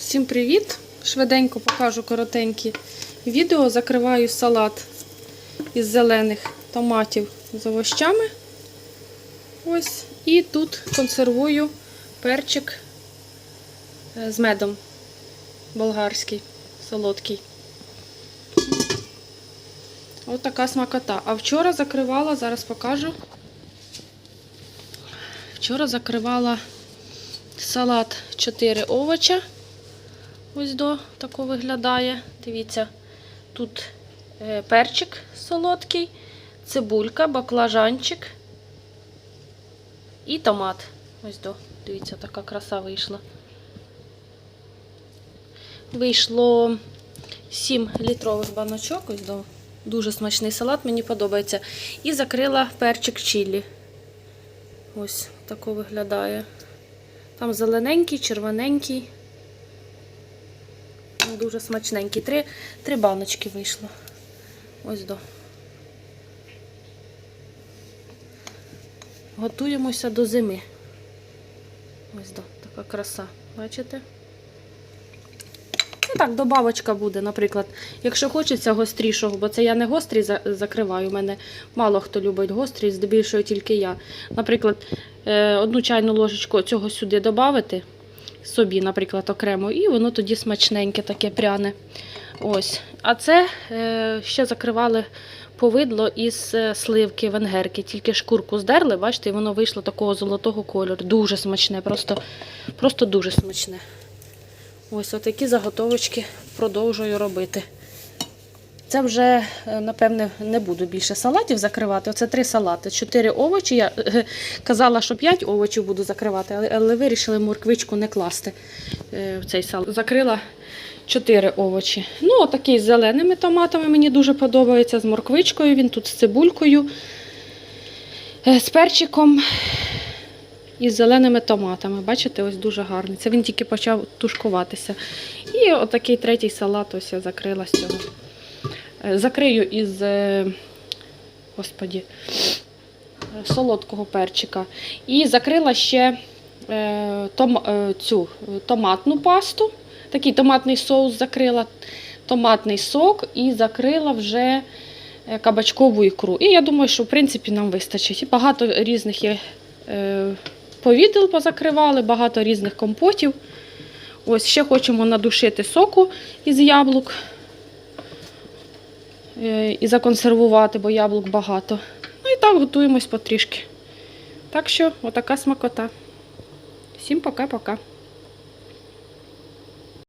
Всім привіт! Швиденько покажу коротеньке відео. Закриваю салат із зелених томатів з овощами. Ось. І тут консервую перчик е, з медом болгарський, солодкий. Ось така смакота. А вчора закривала, зараз покажу. Вчора закривала салат 4 овоча. Ось до тако виглядає. Дивіться, тут е, перчик солодкий, цибулька, баклажанчик і томат. Ось до. Дивіться, така краса вийшла. Вийшло 7 літрових баночок. Ось до. Дуже смачний салат, мені подобається. І закрила перчик чилі. Ось тако виглядає. Там зелененький, червоненький. Дуже смачненький. Три, три баночки вийшло. Ось до. Готуємося до зими. Ось до, така краса. Бачите? Ну так, добавочка буде, наприклад, якщо хочеться гострішого, бо це я не гострий закриваю, у мене мало хто любить гострий, здебільшого тільки я. Наприклад, е, одну чайну ложечку цього сюди додати, собі, наприклад, окремо, і воно тоді смачненьке, таке пряне. Ось. А це е, ще закривали повидло із е, сливки венгерки, тільки шкурку здерли, бачите, і воно вийшло такого золотого кольору. Дуже смачне, просто, просто дуже смачне. Ось такі заготовочки продовжую робити. Це вже, е, напевне, не буду більше салатів закривати. Оце три салати. Чотири овочі. Я е, казала, що п'ять овочів буду закривати, але, вирішили морквичку не класти е, в цей салат. Закрила чотири овочі. Ну, отакий з зеленими томатами мені дуже подобається, з морквичкою, він тут з цибулькою, е, з перчиком і з зеленими томатами. Бачите, ось дуже гарний. Це він тільки почав тушкуватися. І отакий третій салат ось я закрила з цього. Е, Закрию із е, господі, солодкого перчика. І закрила ще е, том, цю томатну пасту. Такий томатний соус закрила, томатний сок і закрила вже кабачкову ікру. І я думаю, що в принципі нам вистачить. І багато різних є повідел позакривали, багато різних компотів. Ось ще хочемо надушити соку із яблук і законсервувати, бо яблук багато. Ну і так готуємось потрішки. Так що, отака смакота. Всім пока-пока.